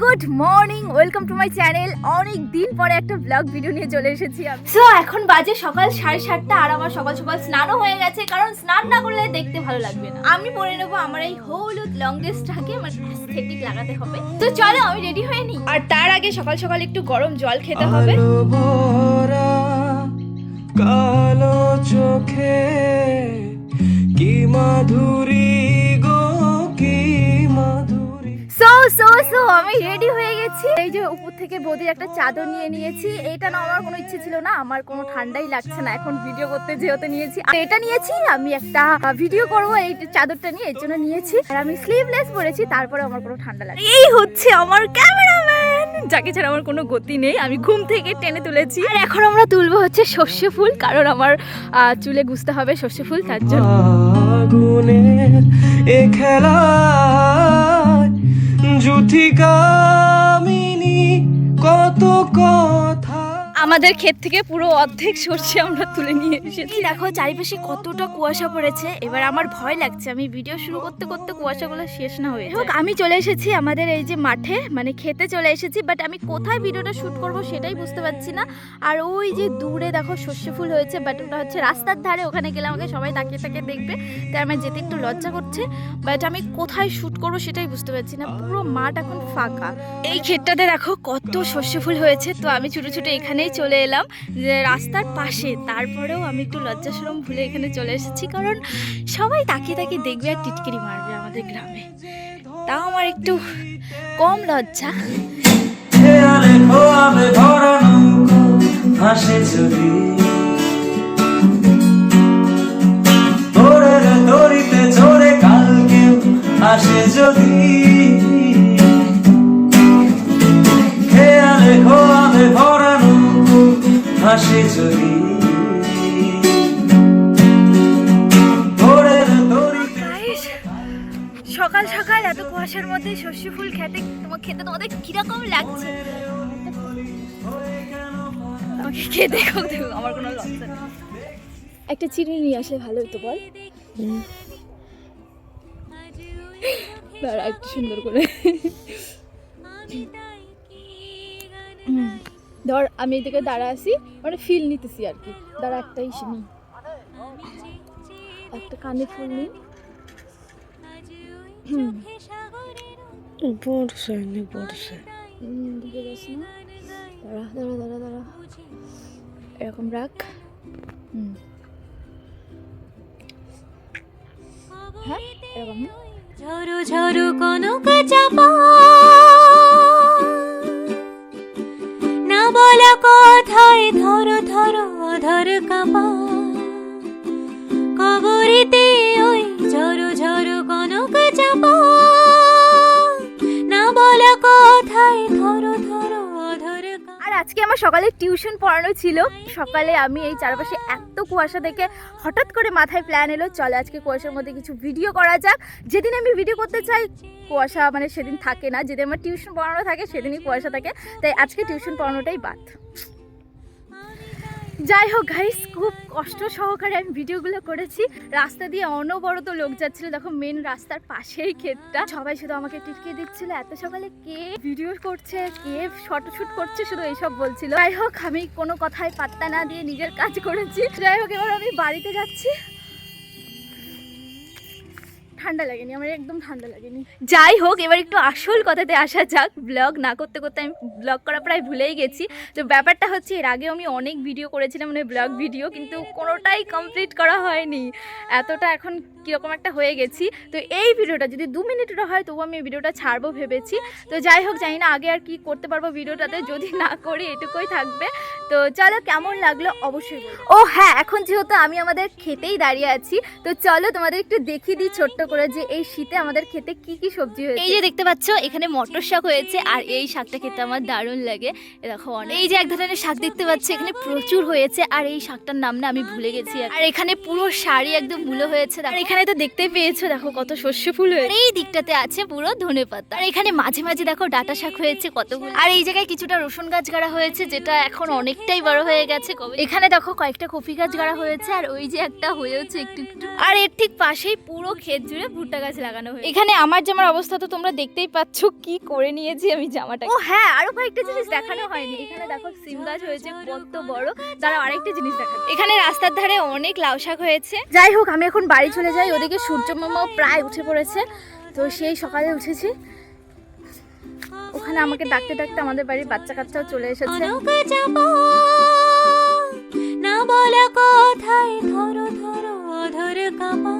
Good morning welcome to my channel অনেক দিন পরে একটা ব্লগ ভিডিও নিয়ে চলে এসেছি আমি। সো এখন বাজে সকাল সাড়ে সাতটা আর আমার সকাল সকাল স্নানও হয়ে গেছে কারণ স্নান না করলে দেখতে ভালো লাগবে না। আমি পরে নেব আমার এই হলুদ লং ড্রেসটাকে আমার অ্যাস্থেটিক লাগাতে হবে। তো চলো আমি রেডি হয়ে নিই। আর তার আগে সকাল সকাল একটু গরম জল খেতে হবে। ভরা কালো চোখে কি মাধুরী সো আমি রেডি হয়ে গেছি। এই যে উপর থেকে বৌদির একটা চাদর নিয়ে নিয়েছি। এটা না আমার কোনো ইচ্ছে ছিল না। আমার কোনো ঠান্ডাই লাগছে না। এখন ভিডিও করতে যেহেতু নিয়েছি। আর এটা নিয়েছি আমি একটা ভিডিও করব এই চাদরটা নিয়ে। এর জন্য নিয়েছি। আর আমি স্লিভলেস পরেছি তারপরে আমার কোনো ঠান্ডা লাগে এই হচ্ছে আমার ক্যামেরাম্যান যাকে ছাড়া আমার কোনো গতি নেই। আমি ঘুম থেকে টেনে তুলেছি। আর এখন আমরা তুলবো হচ্ছে সর্ষে ফুল কারণ আমার চুলে গুছতে হবে সর্ষে ফুল তার জন্য। আগুনের এ জুথি কামিনী কত কথা আমাদের ক্ষেত থেকে পুরো অর্ধেক সর্ষে আমরা তুলে নিয়ে এসেছি। দেখো চারিপাশে কতটা কুয়াশা পড়েছে। এবার আমার ভয় লাগছে। আমি ভিডিও শুরু করতে করতে কুয়াশাগুলো শেষ না হয়ে হোক আমি চলে এসেছি আমাদের এই যে মাঠে মানে খেতে চলে এসেছি বাট আমি কোথায় ভিডিওটা শুট করব সেটাই বুঝতে পারছি না। আর ওই যে দূরে দেখো সর্ষে ফুল হয়েছে বাট ওটা হচ্ছে রাস্তার ধারে ওখানে গেলে আমাকে সবাই তাকিয়ে তাকিয়ে দেখবে। তাই আমার যেতে একটু লজ্জা করছে বাট আমি কোথায় শুট করব সেটাই বুঝতে পারছি না। পুরো মাঠ এখন ফাঁকা। এই ক্ষেতটাতে দেখো কত সর্ষে ফুল হয়েছে তো আমি ছোটো ছোটো এখানেই চলে এলাম যে রাস্তার পাশে। তারপরেও আমি একটু লজ্জা সরম ভুলে এখানে চলে এসেছি কারণ সবাই তাকিয়ে তাকিয়ে দেখবে আর টিটকিরি মারবে আমাদের গ্রামে। তাও আমার একটু কম লজ্জা। খেয়ালে খোয়াবে যদি সকাল সকাল এত কুয়াশার মধ্যে সর্ষে ফুল খেতে তোমার খেতে তোমাদের কীরকম লাগছে? আমাকে আমার কোনো লজ্জা নেই। একটা চিনি নিয়ে আসলে ভালো হতো বল। দাঁড়া একটু সুন্দর করে। ধর আমি এদিকে দাঁড়া আছি মানে ফিল নিতেছি আর কি। দাঁড়া একটাই নিই একটা কানে ফুল যাস না। দাঁড়া দাঁড়া দাঁড়া দাঁড়া। এরকম রাখ। হুম। হ্যাঁ এরকম ঝরু ঝরু কনক চাপা। ধরো কাপা কবরিতে ওই ঝরু ঝরু কনক চাপা। না বলা ধরো ধরো ধর আর আজকে আমার সকালে টিউশন পড়ানো ছিল। সকালে আমি এই চারপাশে এত কুয়াশা দেখে হঠাৎ করে মাথায় প্ল্যান এলো, চলো আজকে কুয়াশার মধ্যে কিছু ভিডিও করা যাক। যেদিন আমি ভিডিও করতে চাই, কুয়াশা মানে সেদিন থাকে না। যেদিন আমার টিউশন পড়ানো থাকে, সেদিনই কুয়াশা থাকে। তাই আজকে টিউশন পড়ানোটাই বাদ। যাই হোক গাইস খুব কষ্ট সহকারে আমি ভিডিওগুলো করেছি। রাস্তা দিয়ে অনবরত লোক যাচ্ছিল। দেখো মেন রাস্তার পাশেই ক্ষেতটা। সবাই শুধু আমাকে টিটকে দিচ্ছিল। এত সকালে কে ভিডিও করছে? কে ফটো শুট করছে? শুধু এইসব বলছিল। যাই হোক আমি কোনো কথায় পাত্তা না দিয়ে নিজের কাজ করেছি। যাই হোক এবার আমি বাড়িতে যাচ্ছি। ঠান্ডা লাগেনি, আমার একদম ঠান্ডা লাগেনি। যাই হোক, এবার একটু আসল কথাতে আসা যাক। ব্লগ না করতে করতে আমি ব্লগ করা প্রায় ভুলেই গেছি। তো ব্যাপারটা হচ্ছে, এর আগেও আমি অনেক ভিডিও করেছিলাম মানে ব্লগ ভিডিও কিন্তু কোনোটাই কমপ্লিট করা হয়নি। এতটা এখন কীরকম একটা হয়ে গেছি। তো এই ভিডিওটা যদি দু মিনিটেরও হয় তবু আমি ভিডিওটা ছাড়বো ভেবেছি। তো যাই হোক, জানি না আগে আর কি করতে পারব ভিডিওটাতে যদি না করি, এটুকুই থাকবে। তো চলো কেমন লাগল অবশ্যই ও হ্যাঁ এখন যেহেতু আমি আমাদের খেতেই দাঁড়িয়ে আছি তো চলো তোমাদের একটু দেখিয়ে দিই ছোট্ট করে যে এই শীতে আমাদের খেতে কি কি সবজি হয়েছে। এই যে দেখতে পাচ্ছ এখানে মটর শাক হয়েছে আর এই শাকটা খেতে আমার দারুণ লাগে। দেখো অনেক এই যে এক ধরনের শাক দেখতে পাচ্ছ এখানে প্রচুর হয়েছে আর এই শাকটার নাম না আমি ভুলে গেছি আর এখানে পুরো শাড়ি একদম মুলো হয়েছে আর এখানে তো দেখতে পেয়েছ দেখো কত শস্য ফুল হয়েছে। এই দিকটাতে আছে পুরো ধনে পাতা। আর এখানে মাঝে মাঝে দেখো ডাটা শাক হয়েছে কতগুলো। আর এই জায়গায় কিছুটা রসুন গাছ গাড়া হয়েছে যেটা এখন অনেক অনেকটাই বড় হয়ে গেছে। এখানে দেখো কয়েকটা কফি গাছ গাড়া হয়েছে আর ওই যে একটা হয়েছে একটু একটু। আর এর ঠিক পাশেই পুরো ক্ষেত জুড়ে ভুট্টা গাছ লাগানো হয়েছে। এখানে আমার জামার অবস্থা তো তোমরা দেখতেই পাচ্ছ কি করে নিয়েছি আমি জামাটা ও হ্যাঁ আরও কয়েকটা জিনিস দেখানো হয়নি। এখানে দেখো সিম গাছ হয়েছে কত বড়। তারা আরেকটা জিনিস দেখানো এখানে রাস্তার ধারে অনেক লাউ শাক হয়েছে। যাই হোক আমি এখন বাড়ি চলে যাই। ওদিকে সূর্য মামাও প্রায় উঠে পড়েছে। তো সেই সকালে উঠেছি। ওখানে আমাকে ডাকতে ডাকতে আমাদের বাড়ির বাচ্চা কাচ্চাও চলে এসেছে। না বলা কথায় ধরো ধরো ধরে কাপা।